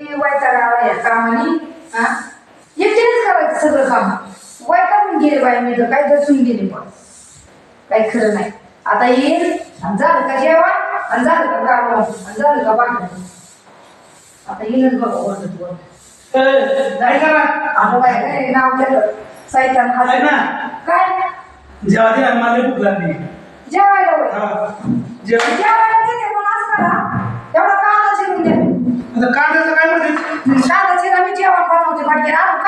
वैतागाला या कामाने हा? एकटीनेच करायचं सगळं काम. वैतागून गेले बाई मी तर काय दसून गेले पण. काही खरं नाही. आता येईल आणि झालं का जेवण? आणि झालं का काम आणि झालं का बाकी आता येईलच बघा ओरडत ओरडत. काय करा आता बाय काय नाव ना. काय जेव्हा ते मला भूक लागली जेवायला वय हा. जेव्हा जेवायला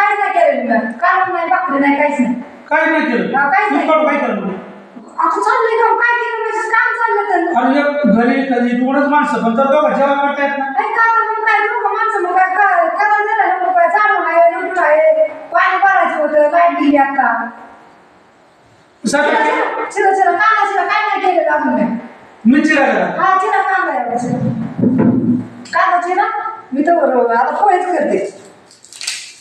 काहीच नाही केलेलं मी. काढून नाही भाकरी नाही काहीच नाही. काय नाही केलं? हा, काहीच नाही. काय केलं आता चाललंय काम काय केलं म्हणजे काम चाललं तर. अरे एक घरी कधी दोनच माणसं पण तर दोघं जेवण करता येत ना. नाही का आता मग काय लोक माणसं? मग काय काय करायला झालं लोक काय आहे आहे पाणी भरायचं होतं लाइट गेली आता. सगळं चिरा चिरा कांदा चिरा काय नाही केलेलं अजून काय? मिरची लागला हा चिरा कांदा आहे चिरा कांदा चिरा? मी तर बरोबर आता पोहेच करते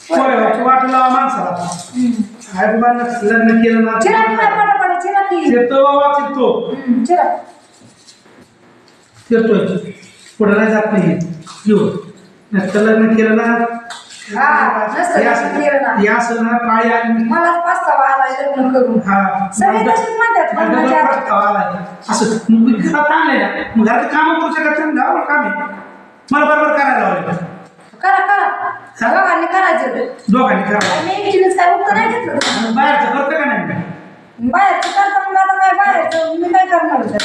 होय होय वाट लावा माणसाला बाबा लग्न केलं ना? काय पटापट चिरा की. चिरतो बाबा चिरतो हम्म, चिरा. चिरतोय पुढे नाही जात नाही. येऊ. नसतं लग्न केलं ना? हा, नसतं हे लग्न असं- केलं ना. हे असं ना काळी आणि मला पस्तावा आलाय लग्न करून. हा. सगळे तसेच म्हणतात, आधी- आलाय. असं मग मी घरात आणलंय ना मग घरात काम करू शकत नाही घरावर काम. आहे मला बरोबर करायला लावले करा करा दोघांनी करायचं ते. दोघांनी करायला मी एकटीनेच काय उत्तर नाही घेतलं बाहेरचं करतं का नाही काय? बाहेरचं करता मग आता काय बाहेरचं मी काय करणार होतं?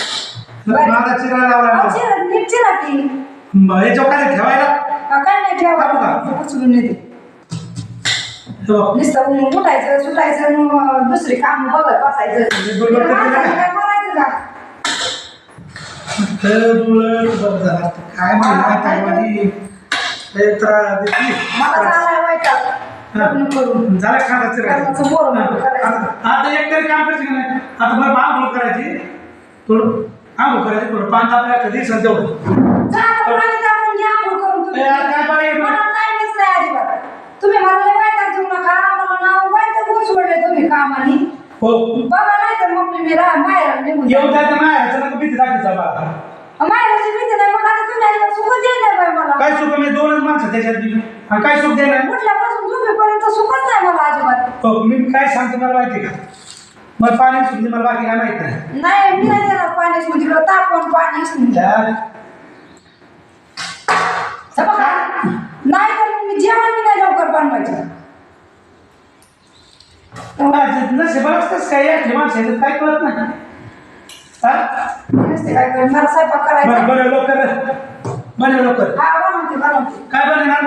बाहेर- माझा लावला अहो, मला. चिरा, नीट चिरा की मग याच्यावर काय ठेवायला हा, काय नाही ठेवा का? उचलून येते हे बघ. नुसतं मग उठायचं सुटायचं मग दुसरी काम बघत बसायचं बरोबर ना. माणसाने काय करायचं का तर तुला बरं झालं. काय माहिती काय माझी लय त्रास देते. मला चालाय वैताग. लग्न करून झालं खाना चिरायचं लग्नाचं बोर करायचं. आता आता एक तरी काम करायचं की नाही? आता मला आंघोळ करायची. थोडं आंघोळ करायची. थोडं पान आपल्या कधी तेवढं. जा आता पाणी टाकून घ्या, आंघोळ करून तुम्ही. ए, काय बाई, मला टाईमच नाही अजिबात. तुम्ही मला लय वैताग देऊ नका. मला नाव वैताग सोडले तुम्ही कामानी. हो. बघा नाही तर मग मी रा माहेराला निघून येऊन जाईन. जायचं नाही ह्याचं नको भीती दाखवायचा बा माहेराची भीती नाही मग आता तुम्ही अजिबात सुखच बाई मला काय सुख मी दोनच माणसं त्याच्यात बी. आणि काय सुख देणार उठल्यापासून झोपेपर्यंत सुखच नाही मला अजिबात हो मी काय सांगतो मला माहिती का मला पाणी सुद्धा मला बाकी काय माहीत नाही नाही मी नाही देणार पाणी तिकडं तापवून पाणी. त्या- हे बघा, नाही तर मी जेवण बी नाही लवकर बनवायचं नशिबालाच कसं काय या माणसं काय कळत नाही हा? नसते काय करत. मला स्वयंपाक बरं करायचा बरं लवकर. बरं लवकर. हा बनवते बनवते काय बनणार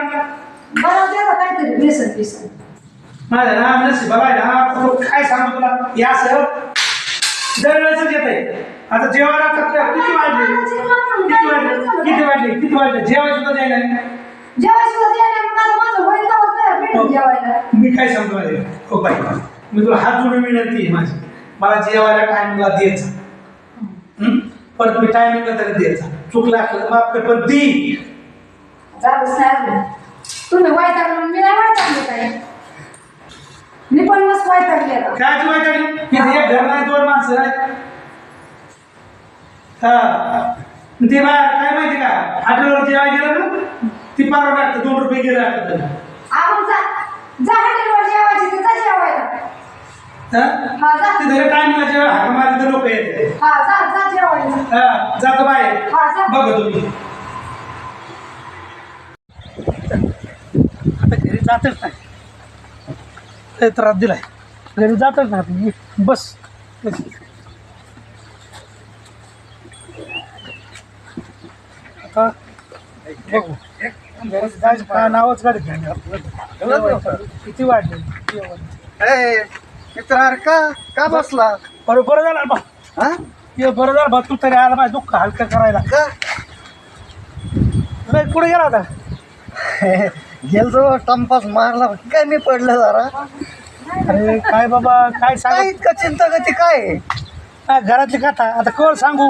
बनवते आता काहीतरी बेसन बेसन. माझ्या ना नशिबाला आहे ना काय सांगू तुला? या सर दरवेळेस येत आहे. आता जेवायला आता किती वाजले? किती वाजले? किती वाजले? किती वाजले? जेवायला सुद्धा द्यायला नाही. जेवायला सुद्धा द्यायला मग आता माझं होईल तेव्हाच नाही भेटेल जेवायला. मी काय सांगतो आहे? हो बाई. मी तुला हात जोडून विनंती आहे माझी. मला जेवायला टायमिंगला द्यायचा. परत मी टायमिंगला तरी द्यायचा चुकला असलं माफ कर पण दी. झालंच नाही अजून तुम्ही वैतागलं मी नाही काय मी पण मस्त काय तू माहिती आहे? इथे एक घर नाही दोन माणसं नाही हा. ते बा काय माहिती का? हॉटेलवर जेवायला गेलं ना ती परवा टाकतं दोन रुपये गेलं टाकतं आपण जा जा हॉटेलवर जेवायची तर जा जेवायला हा, जा. तिथे हाक मारली तर लोक येते. हा जा जा जेवायला. हा जातो बाहेर. हा, जा. बघा तुम्ही. आता घरी जातच नाही. लय त्रास दिलाय. घरी जातच नाही बस. आता बघू. घरी जायचं का नावच वाढले किती वाढले? ए मित्र का का बसला? बरं बरं झालं बा. हा? ये बरं झालं बा तू तरी आला माझं दुःख हलकं करायला. का? नाही कुठे गेला होता? गेलतो टंपास मारला. काय मी पडलं जरा? अरे काय बाबा काय काय सांग इतकं चिंता गती काय? आहे? घरातली कथा. आता कवर सांगू?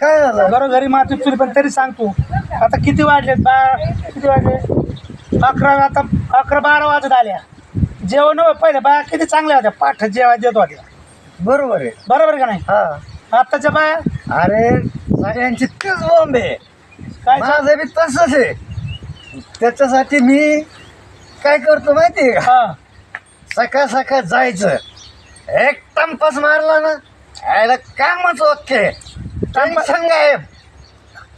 काय झालं? बरं घरी माती तुरी पण तरी सांगतो आता किती वाजलेत बा? किती वाजले? अकरा आता अकरा बारा वाजत आल्या. जेवण पहिलं बा किती चांगल्या होत्या पाठ जेवण देत होत्या. बरोबर आहे. बरोबर का नाही? हा. आत्ताच्या बाया? अरे सगळ्यांची तीच बॉम्ब आहे. काय सांग माझं बी तसंच आहे. त्याच्यासाठी मी काय करतो माहिती आहे का? हा. सकाळ सकाळ जायचं. एक टंपास मारला ना यायला कामच ओके टेन्शन गायब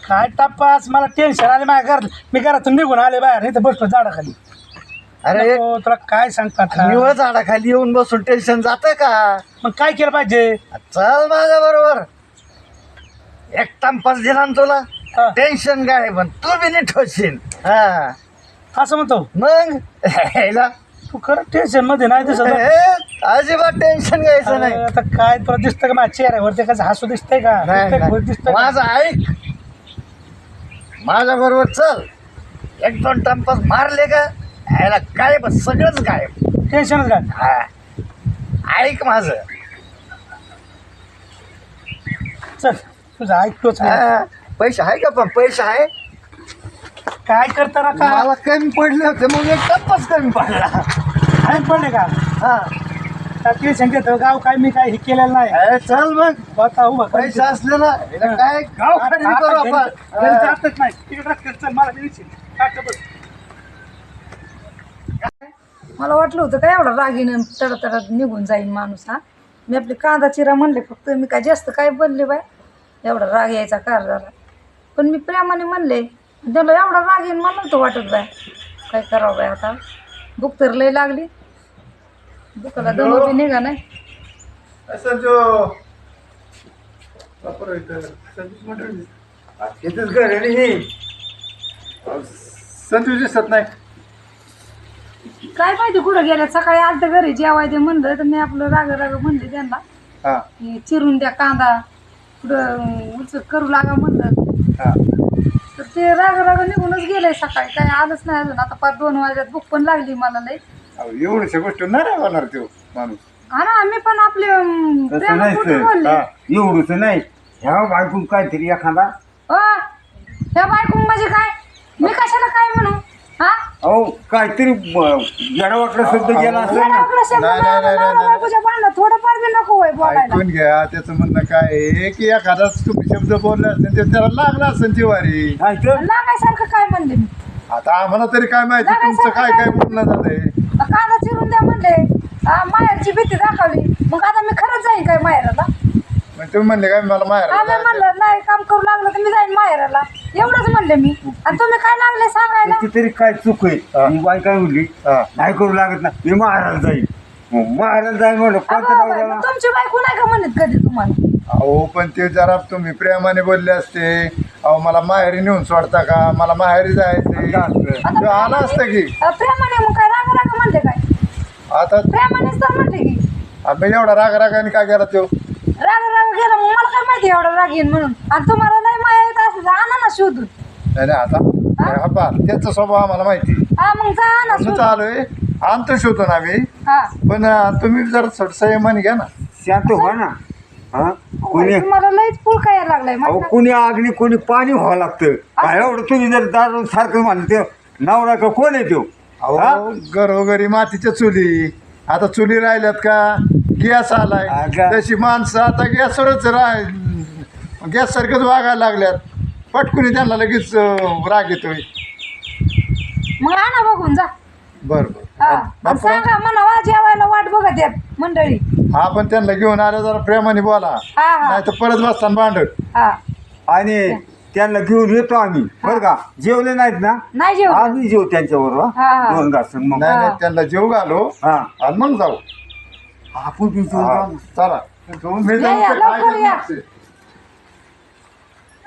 काय टप्पास मला टेन्शन आले माझ्या घरात मी घरातून निघून आले बाहेर तर बसलो झाडाखाली. अरे नको, तुला काय सांगतात? निवळ झाडाखाली येऊन बसून टेन्शन जातं का? मग काय केलं पाहिजे? चल माझ्या बरोबर. एक टंपास दिला ना तुला. हा. टेन्शन गायब आणि तू बी नीट होशील. हा. असं म्हणतो. मग? यायला. तू खरं टेन्शनमध्ये नाही दिसत ए, अजिबात टेन्शन घ्यायचं नाही. अरे, आता काय तुला दिसतं का माझ्या चेहऱ्यावरती? कसं हसू दिसतंय का? नाही, दिसतंय का? नाही. दिसतंय का? माझं ऐक. माझ्या बरोबर चल. एक दोन टंपास मारले का? यायला काय बस सगळंच गायब. टेन्शनच काय हा. ऐक माझं. चल तुझं ऐकतोच. हा, पैसे आहे का पण पैसे आहे? काय करता ना का मला कमी पडले होते मग एक टप्पाच कमी पडला. काय पडले का? हा. टेन्शन घेतो गाव काय मी काय हे केलेलं नाही. चल मग. बता उभा कर. पैसे असले ना याला काय गाव खरेदी करू आपण? हा. जातच नाही. तिकडे चल मला. काय बस. मला वाटलं होतं काय एवढा रागीनं तडतडत निघून जाईन माणूस हा. मी आपली कांदा चिरा म्हणले फक्त मी काय जास्त काय बोलले बाय? एवढा राग यायचा कार झाला पण मी प्रेमाने म्हणले त्याला एवढा राग येईन मला नव्हतं वाटत बाय. काय करावं बाय आता? भूक तर लय लागली. भुकाला दम बी निघा नाही. संतोष दिसत नाही. काय माहिती कुठं गेल्या सकाळी आलतं घरी जेवाय ते म्हणलं तर मी आपलं राग राग म्हणले त्यांना. हा. चिरून द्या कांदा कुठं उच करू लागा म्हणलं. हा. तर ते राग राग निघूनच गेलंय सकाळी. काय आलंच नाही अजून. आता पाच दोन वाजल्यात. भूक पण लागली मला लई. अहो, एवढ्याशा गोष्टी नाही होणार तो माणूस. हा ना मी पण आपले अं, तसं प्रेमात नाही कुठं सर बोलले. हा, एवढंच नाही. ह्या बायकून काहीतरी एखादा. अ, ह्या बायकून म्हणजे काय? मी कशाला काय म्हणू? हा? अहो काहीतरी जडवाकडे शब्द गेला असेल ना. नाही, नाही, नाही, नाही, भांडणात थोडंफार बी नको होय बोलायला. ऐकून घ्या त्याचं म्हणणं काय आहे? की एखादा तुम्ही शब्द बोलले असेल ते त्याला लागला असेल जिवारी. नाही तर? लागायसारखं काय म्हणले मी? आता आम्हाला तरी काय माहिती तुमचं काय काय? बोलणं झालंय? कांदा चिरून द्या म्हणले. हा, माहेरची भीती दाखवली. मग आता मी खरंच जाईन काय माहेराला? मग तुम्ही म्हणले काय मला माहेर आम्ही म्हणलं नाही काम करू लागलं तर मी जाईन माहेराला. एवढंच म्हणले मी. आणि तुम्ही काय लागले सांगायला? त्याची तरी काय चूक आहे? मी बाय काय म्हणली. नाही करू लागत ना. मी महाराज जाईल महाराज जाईल म्हणलं कोणत्या बाई, नवऱ्याला तुमची बायको नाही का म्हणत कधी तुम्हाला? अहो पण ते जरा तुम्ही प्रेमाने बोलले असते. अहो मला माहेरी नेऊन सोडता का? मला माहेरी जायचंय. आता ते आलं असतं की. अ, प्रेमाने मग काय राग राग म्हणले काय? आता प्रेमानेच तर म्हणले की. आम्ही एवढा राग रागाने काय केला तो? राग राग गेला मग मला काय माहिती एवढा राग येईन म्हणून. आणि तुम्हाला नाही माया येत असेल तर आणा ना शोधून नाही नाही, आता हा? पा त्याचा स्वभाव आम्हाला माहिती हा मग जा म्हणून शोधून चालू आहे. आणतो शोधून आम्ही. हा. पण अं, तुम्ही जर संयमाने घ्या ना. शांत व्हा ना. हा? कोणी तुम्हाला लईच पुळका यायला लागलाय अहो. कोणी अग्नी कोणी पाणी व्हावं लागतं. काय एवढं तुम्ही जर दारू सारखं म्हणते नवरा का कोण आहे तो? हा? अहो घरोघरी मातीच्या चुली. आता चुली राहिल्यात का? गॅस आलाय. अगं. तशी माणसं आता गॅसवरच राह गॅस सारखंच वागायला लागल्यात. पटकुनी त्यांना लगेच अं, राग येतोय. मग आणा बघून जा. बरं बरं. हा आणि. सांगा जेवायला वाट बघत मंडळी. हा पण त्यांना घेऊन आलं जरा प्रेमाने बोला. हा हा. नाही तर परत बसताना भांडत हा. आणि त्यांना घेऊन येतो आम्ही. बरं का? जेवले नाहीत ना? नाही जेवण आम्ही जेव त्यांच्याबरोबर हा, हा. दोन घास मग. नाही नाही हा. त्यांना जेव घालो. हा. आणि मग जाऊ. आपण बी जेवू हा. चला. मी या, जाऊन या, ते काय लवकर या. करणार ते.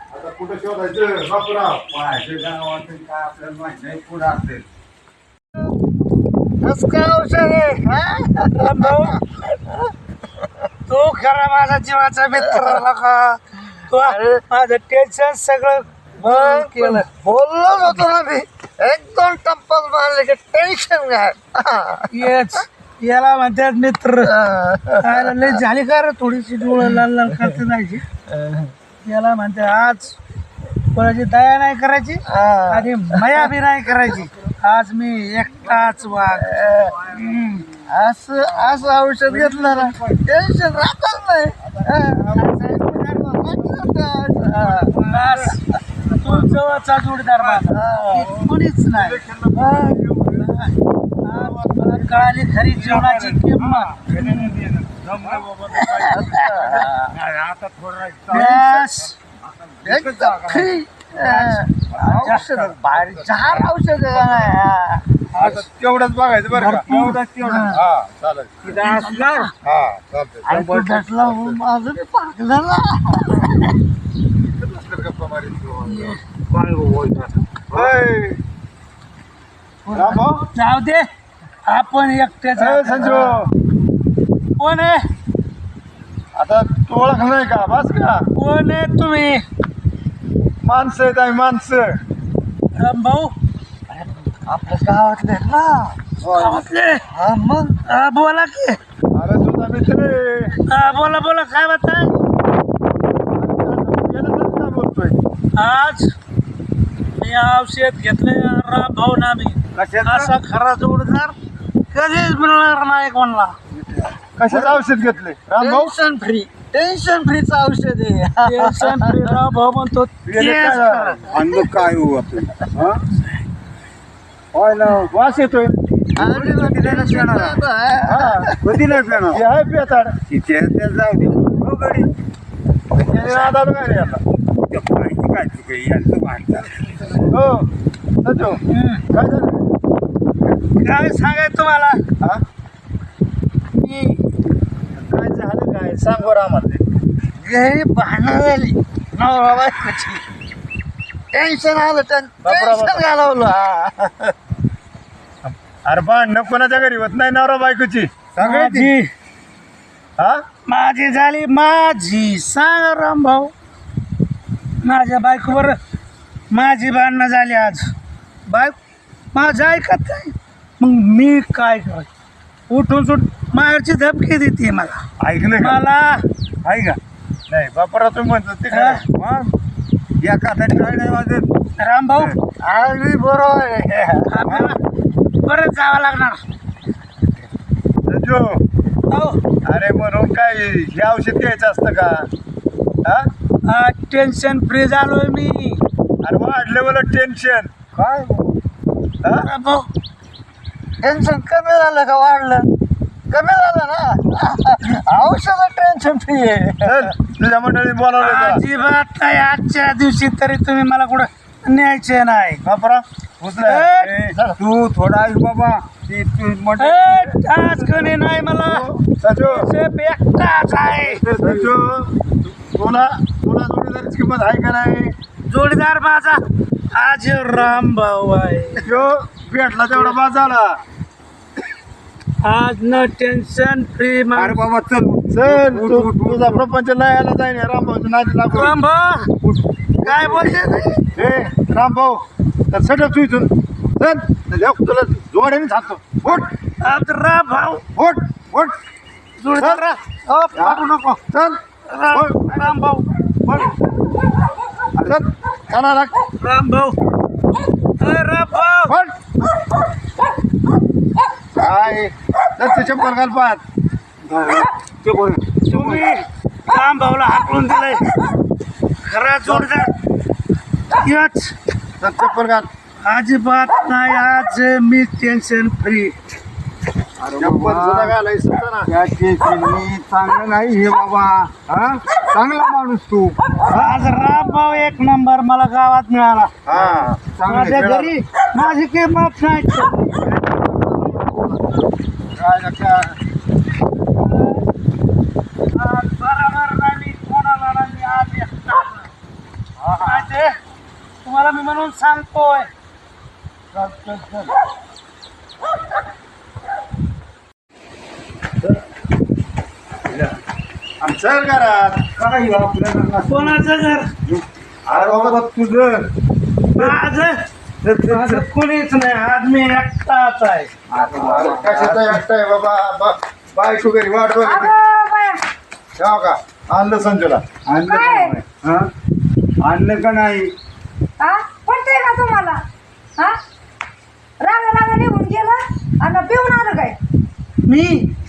आता कुठं शोधायचं? बापराव. पाहायचं गावात काय आपल्याला माहीत नाही पुढं असेल. कसं काय औषध आहे हा? भाऊ, तू खरा माझा जीवाचा मित्र नका. तू माझं टेन्शन सगळं बंद केलं. बोललोच होतो ना मी. एक दोन टप्पास मारले की टेन्शन काय येच. याला म्हणतात मित्र. लय झाली का रे थोडीशी डोळं लाल लाल करते जायची? याला म्हणते आज कोणाची दया नाही करायची आणि मया बी नाही करायची. आज मी एकटाच वाघ. असं असं औषध घेतलं ना टेन्शन राहतच नाही. तू जवळ आजचा जोडीदार माझा. कोणीच नाही. कळाली खरी जीवनाची किंमत. आता. अं, औषध. बाहेर चार औषध आता तेवढंच बघायचं बरं का? तेवढंच तेवढं हा. चालेल. तिथं हा चालतंय. टक्के. माझं बी पाकलं ना. गप्पा मारीत. काय. रामभाऊ? जाऊ दे. आपण एकटेच ए, संजू. कोण आहे? आता तू ओळख नाही का? बस का? कोण आहे तुम्ही? माणसं आहेत आम्ही माणसं. भाऊ आपल्या गावातले आहेत ना. गावातले? हा मग? हा, बोला की. अरे तुझा मित्र आहे. हा, बोला बोला काय बताय गेलं तर काय बोलतोय आज मी औषध घेतलंय राम भाऊ ना मी कशाचं? असा खरा जोडदार कधीच मिळणार नाही कोणाला कशाचं औषध घेतले रामभाऊ टेन्शन फ्री टेन्शन फ्रीचं औषध आहे. टेन्शन फ्री राम भाऊ म्हणतो. गेले काय? आणि मग काय हो आपण हा? होय ना. वास येतोय. आणि मग पिणार? हा. कधी नाही हे आहे पेताड तिथे ते जाऊ दे. हो गडी त्याने आधार काय रे आता. त्या काय चुक यांचं भांडण. हो. काय झालं? काय सांगाय तुम्हाला? हा? मी काय झालं काय? सांग आम्हाला घरी भांडणं झाली. नवरा बायकोची. टेन्शन आलं बापरा टेन्शन बापरा. घालवलं. हा. अरे भांडणं कोणाच्या घरी होत नाही नवरा बायकोची? सांगायची. माझी. हा? माझी झाली. माझी. सांग राम भाऊ. माझ्या बायकोवर माझी भांडणं झाली आज. बायक माझं ऐकत नाही. मग मी काय करायचं? उठून सुट मायाची धमकी देते मला. ऐकलं का मला आहे का नाही बापरा तुम्ही म्हणतो ते हा? खरं. मग या काठात काय नाही वाजत? राम भाऊ. अगदी बरोबर आहे. परत जावं लागणार. संजू. हो अरे म्हणून काय हे औषध घ्यायचं असतं का? हा? टेन्शन फ्री झालोय मी. अरे वाढलं मला टेन्शन. काय? हा? टेन्शन कमी झालं का वाढलं? कमी झालं ना? औषध टेन्शन फ्री आहे. चल तुझ्या मंडळी बोलावलं अजिबात नाही आजच्या दिवशी तरी तुम्ही मला कुठं न्यायचे नाही. बापरा ए, तू थोडा ऐक बाबा. ती तू ए, आज कोणी नाही मला. संजू. सेप एकटाच आहे. संजू. तुला तुला जोडीदारीची किंमत आहे का नाही? जोडीदार माझा आज राम भाऊ आहे. जो भेटला तेवढा बाद झाला. आज न टेन्शन फ्री अरे बाबा चल चल उठ, तू उठ, उठ, तुझा उठ. प्रपंच लयाला जाईन रामभाऊच्या नादी लागू राम भाऊ काय बोलते ते? ए रामभाऊ तर सटक तू इथून. चल देव तुला जोड्याने सांगतो उठ. आज राम भाऊ उठ उठ. अ, पाठवू नको चल राम राम भाऊ चल. काना राम भाऊ राम भाऊ उठ काय? चप्पल घाल पाहत तुम्ही राम भाऊला हाकलून दिलंय. खरा जोडदार याच. चल चप्पल घाल. अजिबात नाही आज मी टेन्शन फ्री चांगलं नाही हे बाबा. हा? चांगला माणूस तू. आज राम भाऊ एक नंबर मला गावात मिळाला. हा. माझ्या घरी माझी किंमत नाही. काय नका आज बरोबर नाही कोणाला नाही मी आज? तुम्हाला मी म्हणून सांगतोय. चल चल चल आणि चल घरात काय कोणाचं घर? अरे बाबा तुझं. माझं? माझं कोणीच नाही. आज मी एकटाच आहे. अरे कशाचा एकटा आहे बाबा? बा- बायको घरी वाट बघ अगं बाया. ठेवा का? आणलं संजूला. आणलं का काय? नाही? हा? आणलं का नाही? हा? पटतंय का तुम्हाला? हा? रागा रागा निघून गेलं? आणि पिऊन आलं काय? मी? हा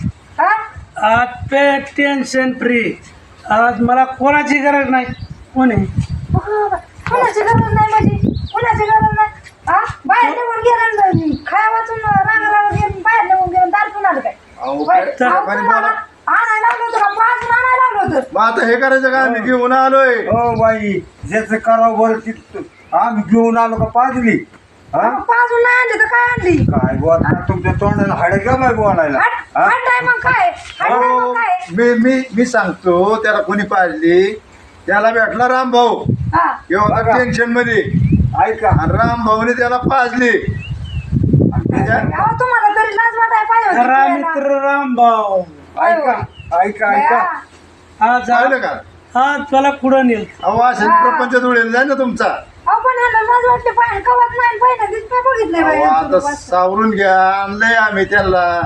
आज पे टेन्शन फ्री आज मला कोणाची गरज नाही? कोणी कोणाची गरज नाही माझी? कुणाची गरज नाही? हा? बाहेर निघून गेलं खाया वाचून रांग रांग गेलं बाहेर निघून गेलं दार पण आलं काय? अहो, होय. काय- अहो, काय तुम्हाला मला- आणायला लागलं होतं का? पाच आणायला लागलं होतं. मग आता हे करायचं का? आम्ही घेऊन आलोय. हो बाई. ज्याचं करावं बरं तिथं आम्ही घेऊन आलो का पाजली? हा? मग पाजून नाही आणली तर काय आणली? काय बोलता तुमच्या तोंडाला हाडे बाई बोलायला हट हा? हट आहे मग काय? हट मग काय? मी मी मी सांगतो त्याला कोणी पाहिली त्याला भेटला राम भाऊ. हा. एवढा टेन्शनमध्ये. ऐका. आणि राम भाऊने त्याला पाजली आणि त्याच्या- अहो तुम्हाला तरी लाज वाटाय पाहिजे होती खरा पियाला. मित्र रामभाऊ ऐका ऐका ऐका. बया. हा जा. पाहिलं का? हा तुला कुठं नेल. अहो असे प्रपंच जुळेल जाय ना तुमचा. पण नाही बघितलंय बाई आता सावरून घ्या आणलंय आम्ही त्याला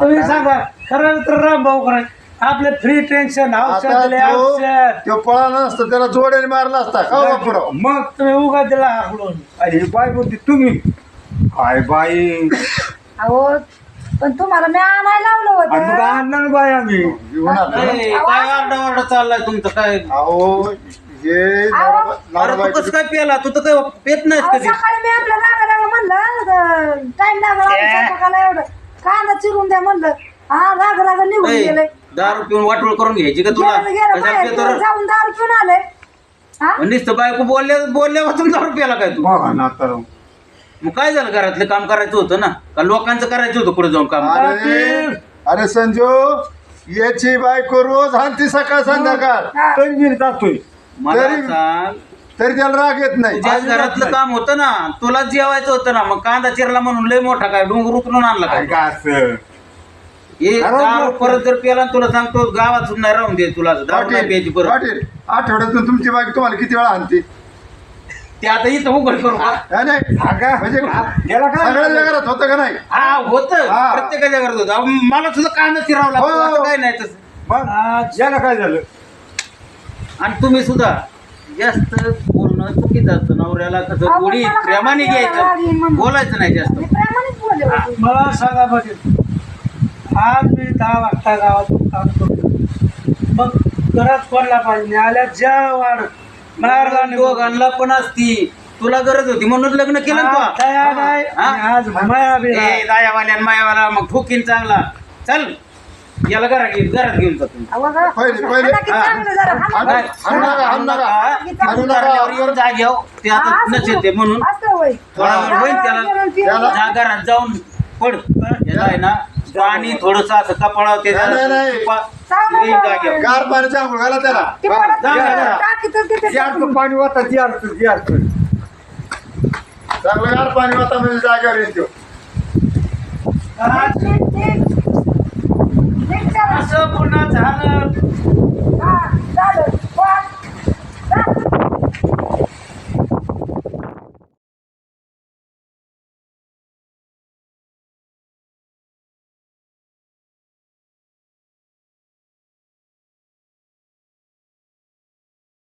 तुम्ही सांगा खरा मित्र रामभाऊ करा आपले फ्री टेन्शन औषध दिले तो औषध. तो पळाला नसता त्याला जोड्याने मारला असता का वापराव मग तुम्ही उगा दिला हाकलून. अरे बाई बोलते तुम्ही. काय बाई? अहो पण तुम्हाला मी आणायला लावलं आणि मग होतं आणणार ना बाई आम्ही. घेऊन आलो. काय चाललाय तुमचं काय? अहो अरे नवरा तू कसं काय पेला? तू तर काय पेत नाहीस अहो, कधी. सकाळी मी आपल्या रागा रागा म्हणलं टाइम लागला एवढं. कांदा चिरून द्या म्हणलं. हा राग राग निघून गेले. दारू पिऊन वाटोळ करून घ्यायची का तुला? गेलं गेलं कशाला बाहेर पेतो गेलं, रे? जाऊन दारू पिऊन आले. हा? नुसतं बायको बोलल्या बोलल्यापासून दारू प्याला काय तू? बघा ना तर मग काय झालं? घरातलं काम करायचं होतं ना? का लोकांचं करायचं होतं पुढे जाऊन काम? अरे अरे संजू याची बायको रोज हानती सकाळ संध्याकाळ. हा. मी जातोय. मला तरी- सांग. तरी त्याला राग येत नाही. तुझ्या घरातलं काम होतं ना तुला जेवायचं होतं ना मग कांदा चिरला म्हणून लय मोठा काय डोंगर उचलून आणला काय असं. हे अरे दारू. परत जर प्याला ना तुला सांगतो गावात सुद्धा नाही राहून दे तुला दारू नाही प्यायची पाटील परत. पाटील आठवड्यातून तुमची बायको तुम्हाला किती वेळा हानती ते आता इथं उघड करू का? हा नाही. म्हणजे याला काय सगळ्या घरात होतं का नाही? हा होत. हा. प्रत्येकाच्या घरात होतं. मला सुद्धा कांदा चिरावं लागतो. हो. असं काय नाही तसं. मग याला काय झालं? आणि तुम्ही सुद्धा जास्त बोलणं चुकीचं असतं नवऱ्याला कसं गोडी प्रेमाने घ्यायचं. बोलायचं नाही जास्त. मला सांगा बघेल आज मी दहा वाजता गावातून काम करतो. मग गरज पडला पाहिजे आल्या ज्या वाढ मारला दोघांना पण असती. तुला गरज होती म्हणून लग्न केलं तू. हा? आज माया बी नाही. ए दायावाल्या मायावाला मग ठोकीन चांगला. चल. याला घरात घेऊन घरात घेऊन जातो. पहिले- पहिले- हाणा की चांगलं जरा, हाणा. हाणू- हाणू नका, हाणू नका. हाणू नका. उतरल्यावर येऊन जाग्याव ते हा, आता असं नसेल ते म्हणून. थोडा वेळ होईल त्याला जा घरात जाऊन पड याला आहे ना पाणी थोडस असं कपाळावर ते नाही, नाही, नाही. चांगलं येईल जाग्यावर. गार पाण्याच्या आंघोळ घाला त्याला जा, पाणी जी जी चांगलं गार पाणी वाता म्हणजे जागेवर येतो असं पूर्ण झालं.